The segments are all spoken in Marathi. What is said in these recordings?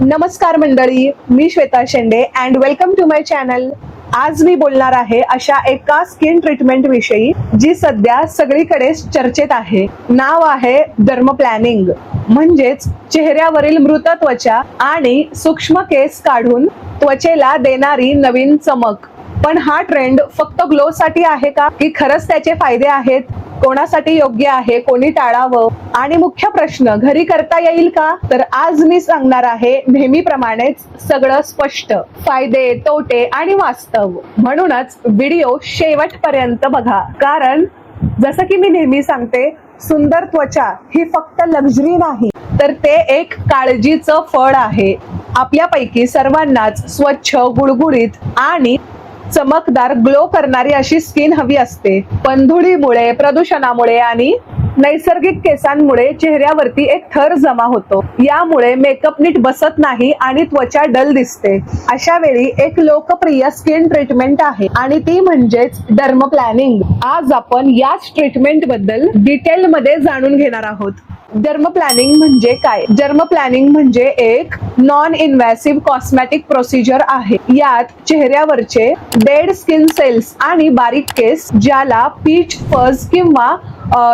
नमस्कार मंडळी मी Shweta Shende and welcome to my channel आज मी बोलणार आहे अशा एका स्किन ट्रीटमेंट विषयी जी सध्या सगळीकडे चर्चेत आहे. नाव आहे डर्म प्लॅनिंग म्हणजेच चेहऱ्यावरील मृत त्वचा आणि सूक्ष्म केस काढून त्वचेला देणारी नवीन चमक. पण हा ट्रेंड फक्त ग्लो साठी आहे का? की खरंच त्याचे फायदे आहेत? कोणासाठी योग्य आहे? कोणी टाळावं? आणि मुख्य प्रश्न घरी करता येईल का? तर आज मी सांगणार आहे नेहमीप्रमाणेच सगळं स्पष्ट. फायदे तोटे आणि वास्तव. म्हणूनच व्हिडिओ शेवटपर्यंत बघा. कारण जसं की मी नेहमी सांगते सुंदर त्वचा ही फक्त लक्झरी नाही तर ते एक काळजीचं फळ आहे. आपल्यापैकी सर्वांनाच स्वच्छ गुळगुळीत आणि चमकदार ग्लो करणारी अशी स्किन हवी असते. पण धुळीमुळे प्रदूषणामुळे आणि नैसर्गिक केसांमुळे चेहऱ्यावरती एक थर जमा होतो. यामुळे मेकअप नीट बसत नाही आणि त्वचा डल दिसते. अशा वेळी एक लोकप्रिय स्किन ट्रीटमेंट आहे आणि ती म्हणजेच डर्म प्लॅनिंग आज आपण याच ट्रीटमेंटबद्दल डिटेल मध्ये जाणून घेणार आहोत. जर्म प्लॅनिंग म्हणजे काय? जर्म प्लॅनिंग म्हणजे एक नॉन इन्व्हेसिव्ह कॉस्मॅटिक प्रोसिजर आहे. यात चेहऱ्यावरचे डेड स्किन सेल्स आणि बारीक केस ज्याला पीच फज किंवा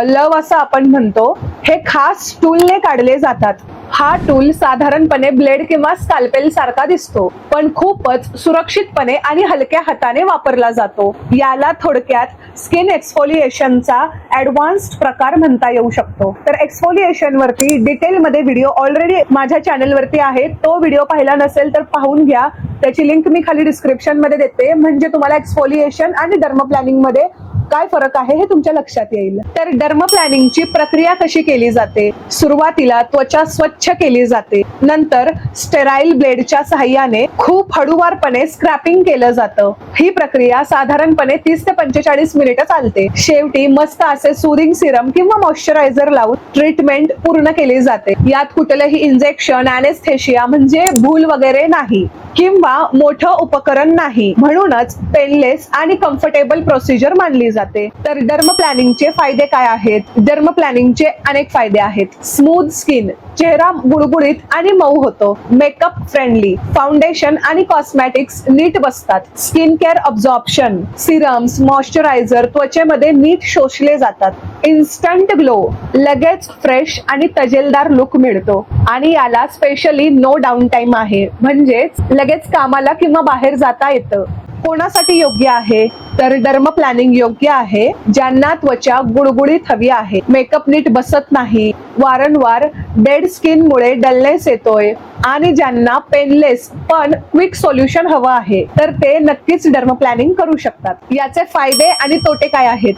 लव असं आपण म्हणतो हे खास टूलने काढले जातात. हा टूल साधारणपणे ब्लेड किंवा स्काल्पेल सारखा दिसतो पण खूपच सुरक्षितपणे आणि हलक्या हाताने वापरला जातो. याला थोडक्यात स्किन एक्सफोलिएशनचा ऍडव्हान्स्ड प्रकार म्हणता येऊ शकतो. तर एक्सफोलिएशन वरती डिटेल मध्ये व्हिडिओ ऑलरेडी माझ्या चॅनल वरती आहे. तो व्हिडिओ पाहिला नसेल तर पाहून घ्या. त्याची लिंक मी खाली डिस्क्रिप्शनमध्ये देते. म्हणजे तुम्हाला एक्सफोलिएशन आणि डर्म प्लॅनिंगमध्ये काय फरक आहे हे तुमच्या लक्षात येईल. तर डर्म प्लॅनिंगची प्रक्रिया कशी केली जाते? सुरुवातीला त्वचा स्वच्छ केली जाते. नंतर स्टेराईल ब्लेडच्या सहाय्याने खूप हळूवारपणे स्क्रॅपिंग केलं जातं. ही प्रक्रिया साधारणपणे तीस ते पंचेचाळीस मिनिट चालते. शेवटी मस्त असे सुरिंग सिरम किंवा मॉइश्चरायझर लावून ट्रीटमेंट पूर्ण केली जाते. यात कुठलंही इंजेक्शन अनेस्थेशिया म्हणजे भूल वगैरे नाही. किंवा मोठं उपकरण नाही. म्हणूनच पेनलेस आणि कम्फर्टेबल प्रोसिजर मानली जाते. तर डर्म प्लॅनिंगचे फायदे काय आहेत? डर्म प्लॅनिंगचे अनेक फायदे आहेत. स्मूथ स्किन चेहरा गुळगुळीत आणि मऊ होतो. मेकअप फ्रेंडली फाउंडेशन आणि कॉस्मॅटिक्स नीट बसतात. Skin care absorption serums moisturiser त्वचेमध्ये नीट शोषले जातात. इन्स्टंट ग्लो लगेच फ्रेश आणि तजेलदार लुक मिळतो. आणि याला स्पेशली नो डाऊन टाइम आहे. म्हणजेच लगेच कामाला किंवा बाहेर जाता येतं. कोणासाठी योग्य आहे? तर डर्म प्लॅनिंग योग्य आहे. ज्यांना त्वचा गुळगुळीत हवी आहे. मेकअप नीट बसत नाही. वारंवार डेड स्किन मुळे डलनेस येतोय. आणि ज्यांना पेनलेस पण क्विक सोल्युशन हवं आहे. तर ते नक्कीच डर्म प्लॅनिंग करू शकतात. याचे फायदे आणि तोटे काय आहेत?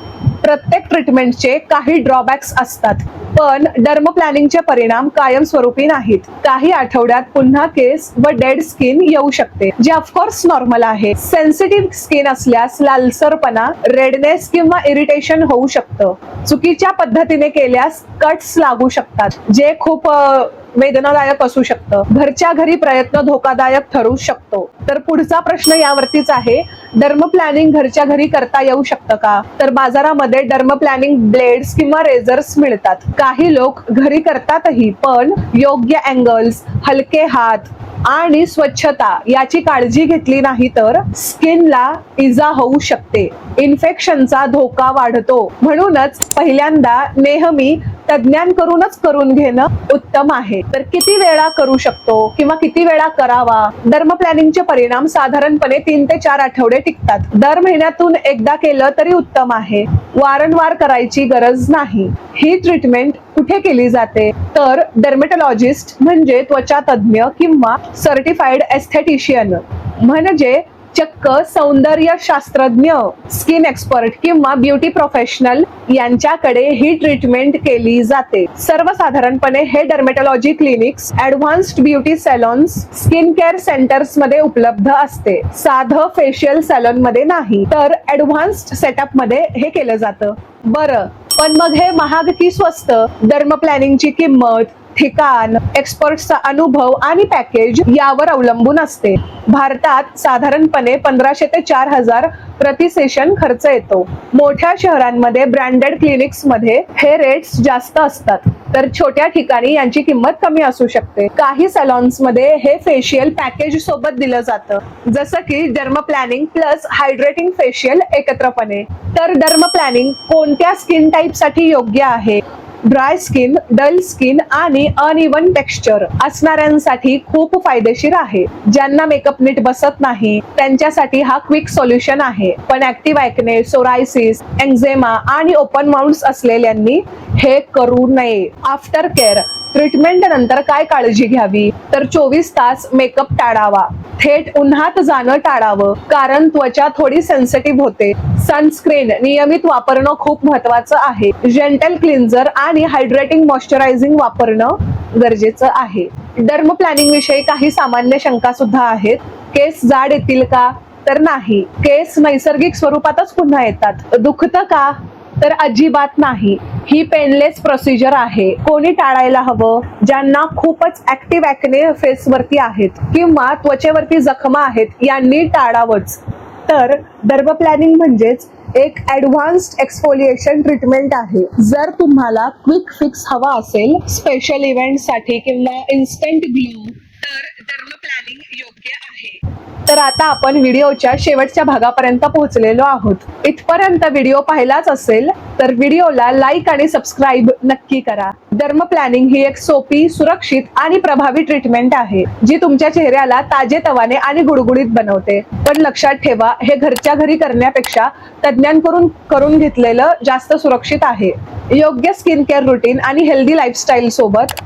प्रत्येक ट्रीटमेंटचे काही ड्रॉबॅक्स असतात. पण डर्म प्लॅनिंगचे परिणाम कायमस्वरूपी नाहीत. काही आठवड्यात पुन्हा केस व डेड स्किन येऊ शकते जे ऑफकोर्स नॉर्मल आहे. सेन्सिटिव्ह स्किन असल्यास लालसरपणा रेडनेस किंवा इरिटेशन होऊ शकतं. चुकीच्या पद्धतीने केल्यास कट्स लागू शकतात जे खूप वेदनादायक असू शकतं. घरच्या घरी प्रयत्न धोकादायक ठरू शकतो. तर पुढचा प्रश्न यावरतीच आहे डर्म प्लॅनिंग घरच्या घरी करता येऊ शकतं का? तर बाजारामध्ये डर्म प्लॅनिंग ब्लेड्स किंवा रेझर्स मिळतात. काही लोक घरी करतातही पण योग्य अँगल्स हलके हात आणि स्वच्छता याची काळजी घेतली नाही तर स्किनला इजा होऊ शकते. इन्फेक्शनचा धोका वाढतो. म्हणूनच पहिल्यांदा नेहमी तज्ञांकडूनच करून घेणं उत्तम आहे. तर किती वेळा करू शकतो किंवा किती वेळा करावा? धर्म प्लॅनिंगचे परिणाम साधारणपणे तीन ते चार आठवडे टिकतात. दर महिन्यातून एकदा केलं तरी उत्तम आहे. वारंवार करायची गरज नाही. ही ट्रीटमेंट कुठे केली जाते? तर डर्मेटॉलॉजिस्ट म्हणजे त्वचा तज्ज्ञ किंवा सर्टिफाईड एस्थेटिशियन म्हणजे चक्क सौंदर्य शास्त्रज्ञ स्किन एक्सपर्ट किंवा ब्युटी प्रोफेशनल यांच्याकडे ही ट्रीटमेंट केली जाते. सर्वसाधारणपणे हे dermatology clinics advanced beauty salons skin care सेंटर्समध्ये उपलब्ध असते. साधं फेशियल सॅलॉनमध्ये नाही तर ऍडव्हान्स्ड सेटअपमध्ये हे केलं जातं. बरं पण मग हे महाग की स्वस्त? डर्म प्लॅनिंगची किंमत? ठिकाण एक्सपर्टचा अनुभव आणि पॅकेज यावर अवलंबून असते. भारतात साधारणपणे पंधराशे ते चार हजार प्रति सेशन खर्च येतो. मोठ्या शहरांमध्ये ब्रँडेड क्लिनिक्समध्ये हे रेट्स जास्त असतात. तर छोट्या ठिकाणी यांची किंमत कमी असू शकते. काही सलॉन्समध्ये हे फेशियल पॅकेज सोबत दिलं जातं. जसं की dermaplaning plus hydrating facial एकत्रपणे. तर डर्म प्लॅनिंग कोणत्या स्किन टाईपसाठी योग्य आहे? ड्राय स्किन डल स्किन आणि अनइवन टेक्स्चर असणाऱ्यांसाठी खूप फायदेशीर आहे. ज्यांना मेकअप नीट बसत नाही त्यांच्यासाठी हा क्विक सोल्युशन आहे. पण ऍक्टिव्ह ऐकणे सोरायसिस एक्झेमा आणि ओपन माउंट असलेल्यांनी हे करू नये. आफ्टर केअर ट्रीटमेंट नंतर काय काळजी घ्यावी? तर चोवीस तास मेकअप टाळावा. थेट उन्हात जाणं टाळावं. कारण त्वचा थोडी सेन्सिटिव्ह होते. सनस्क्रीन नियमित वापरणं खूप महत्वाचं आहे. जेंटल क्लिन्झर आणि हायड्रेटिंग मॉइश्चरायझिंग वापरणं गरजेचं आहे. डर्म प्लॅनिंग विषयी काही सामान्य शंका सुद्धा आहेत. केस जाड येतील का? तर नाही. केस नैसर्गिक स्वरूपातच पुन्हा येतात. दुखतं का? तर अजिबात नाही. ही पेनलेस प्रोसिजर आहे. कोणी टाळायला हवं? ज्यांना खूपच ऍक्टिव्ह ऍक्ने फेसवरती आहेत किंवा त्वचेवरती जखमा आहेत यांनी टाळावंच. तर डर्म प्लॅनिंग म्हणजेच एक ऍडव्हान्स्ड एक्सफोलिएशन ट्रीटमेंट आहे. जर तुम्हाला क्विक फिक्स हवा असेल स्पेशल इव्हेंटसाठी किंवा इन्स्टंट ग्लो तर डर्म प्लॅनिंग योग्य आहे. तर आता आपण व्हिडिओच्या शेवटच्या भागापर्यंत पोहोचलेलो आहोत. इथपर्यंत व्हिडिओ पाहिलाच असेल तर व्हिडिओला लाईक आणि सबस्क्राईब नक्की करा. डर्म प्लॅनिंग ही एक सोपी सुरक्षित आणि प्रभावी ट्रीटमेंट आहे जी तुमच्या चेहऱ्याला ताजे तवाने आणि गुडगुडीत बनवते. पण लक्षात ठेवा हे घरच्या घरी करण्यापेक्षा तज्ज्ञांकडून करून घेतलेलं जास्त सुरक्षित आहे. योग्य स्किन केअर रुटीन आणि हेल्दी लाईफस्टाईल सोबत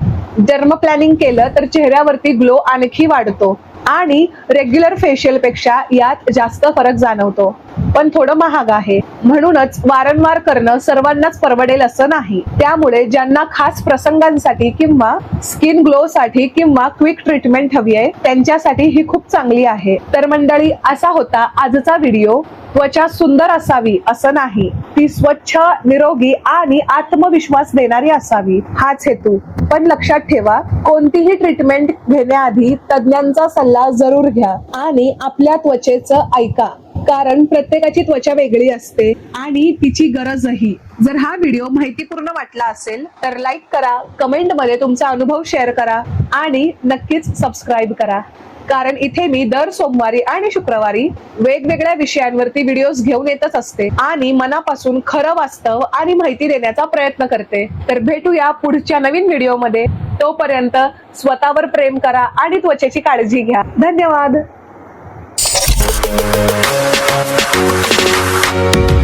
डर्म प्लॅनिंग केलं तर चेहऱ्यावरती ग्लो आणखी वाढतो. आणि रेग्युलर फेशियलपेक्षा यात जास्त फरक जाणवतो. पण थोडं महाग आहे. म्हणूनच वारंवार करणं सर्वांनाच परवडेल असं नाही. त्यामुळे ज्यांना खास प्रसंगांसाठी किंवा स्किन ग्लो साठी किंवा क्विक ट्रीटमेंट हवी आहे त्यांच्यासाठी ही खूप चांगली आहे. तर मंडळी असा होता आजचा व्हिडिओ त्वचा सुंदर असावी असं नाही. ती स्वच्छ निरोगी आणि आत्मविश्वास देणारी असावी. हाच हेतू. पण लक्षात ठेवा कोणतीही ट्रीटमेंट घेण्याआधी तज्ज्ञांचा सल्ला जरूर घ्या आणि आपल्या त्वचेचं ऐका. कारण प्रत्येकाची त्वचा वेगळी असते आणि तिची गरजही. जर हा व्हिडिओ माहितीपूर्ण वाटला असेल तर लाईक करा कमेंटमध्ये तुमचा अनुभव शेअर करा आणि नक्कीच सबस्क्राईब करा. कारण इथे मी दर सोमवारी आणि शुक्रवारी वेगवेगळ्या विषयांवरती व्हिडिओज घेऊन येतच असते आणि मनापासून खरं वास्तव आणि माहिती देण्याचा प्रयत्न करते. तर भेटूया पुढच्या नवीन व्हिडिओमध्ये तोपर्यंत स्वतःवर प्रेम करा आणि त्वचेची काळजी घ्या. धन्यवाद. Thank